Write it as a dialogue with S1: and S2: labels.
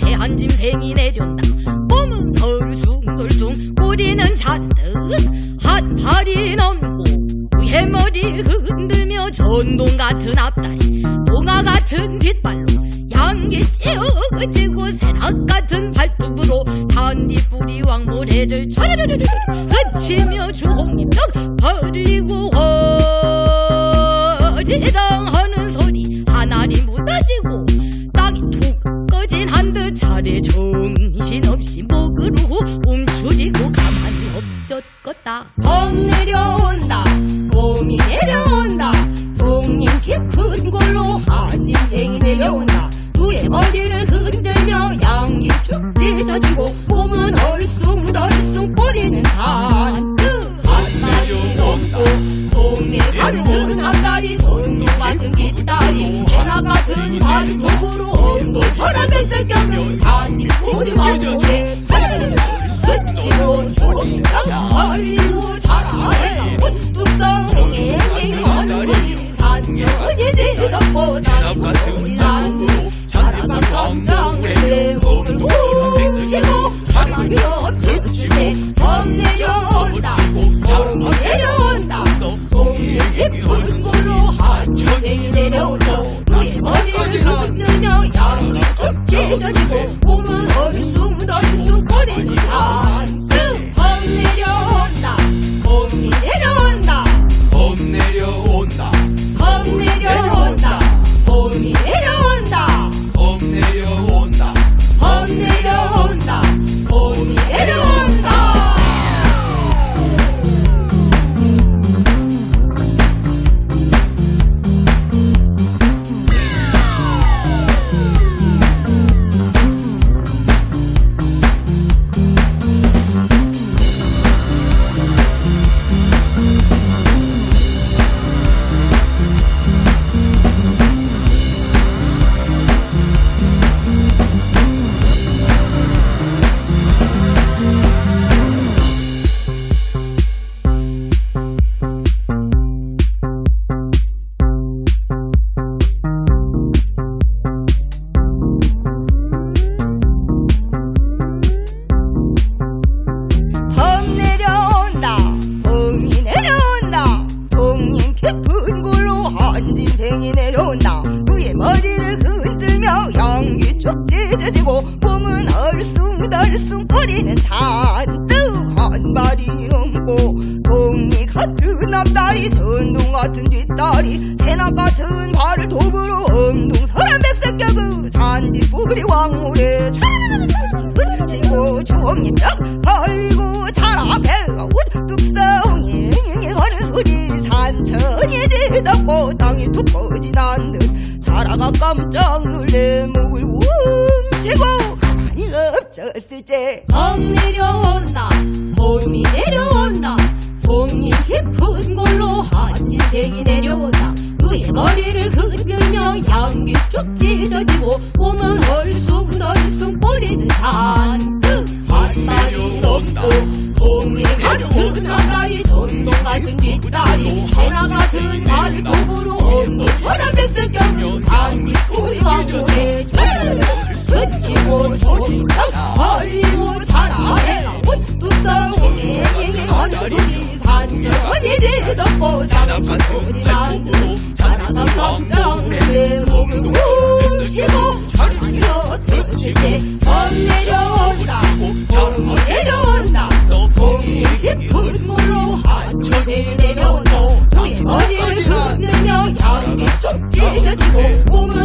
S1: 송님 깊은 골로 대한 짐승이 내려온다. 몸은 덜숭덜숭 꼬리는 잔뜩. 한 팔이 넘고 위에 머리 흔들며 전동 같은 앞다리 동화 같은 뒷발로 양기 찌어지고 새낙 같은 발톱으로 잔디뿌리 왕모래를 촤르르르르 그치며 주홍님 쩍 정신없이 목으로 움츠리고 가만히 엎젖겄다.
S2: 범 내려온다. 봄이 내려온다. 송님 깊은 골로 한 짐승이 내려온다. 누의 머리를 흔들며 양이 축 찢어지고 몸은 얼숭덜숭 꼬리는 잔뜩 한다리 넘고 동네 같은 한다리 손님 같은 뒷다리 해나 같은 엄도 잔디 꼬리 왕고에 그치고 주홍장 걸리고 자라해 뚝성홍에 맹한 소리 산천이 지덮고 산천이 난무 자라가 깜짝 내 몸을 훔치고 가만히 없을 때범 내려온다 범이 내려온다 송이 깊은 골로 한 인생이 내려온다 머리를 흔들며 양이 쭉 찢어지고 몸은 얼숭덜숭 꼬리는 잔뜩 범 내려온다. 봄이 내려온다.
S3: 봄 내려온다.
S2: 범 내려온다. 봄이 내려온다.
S3: 봄 내려온다
S2: 한 짐승이 내려온다. 그의 머리를 흔들며 양기 쭉 찢어지고 몸은 얼숭덜숭 꼬리는 잔뜩 한 발이 넘고 동리 같은 앞다리 전동 같은 뒷다리 새나 같은 발을 도구로 엄동 서란 백색격으로 잔디뿌리 왕물에 촤르르르르 주홍잎 벽 소리 산천이 뒤덮고 땅이 툭 꺼진 한듯 자라가 깜짝 놀래 목을 움치고 가만히 엎쳤을지. 범 내려온다 봄이 내려온다 송이 깊은 골로 한 인생이 내려온다. 누의 머리를 흔들며 양기 쭉 찢어지고 몸은 얼숭덜숭 꼬리는 잔뜩 한 발이 넘고 동 이 같은 앞다리 전동 같은 뒷다리 해나 같은 발톱으로 없는 서란 백설 껴는 장미 우리 왕국에 그치고 조림장 벌리고 자라해라 뚝성홍에 하는 소리 산천이 뒤덮고 장천이 난듯 자라가 깜짝 내 몸을 훔치고 가만히 없을 흔들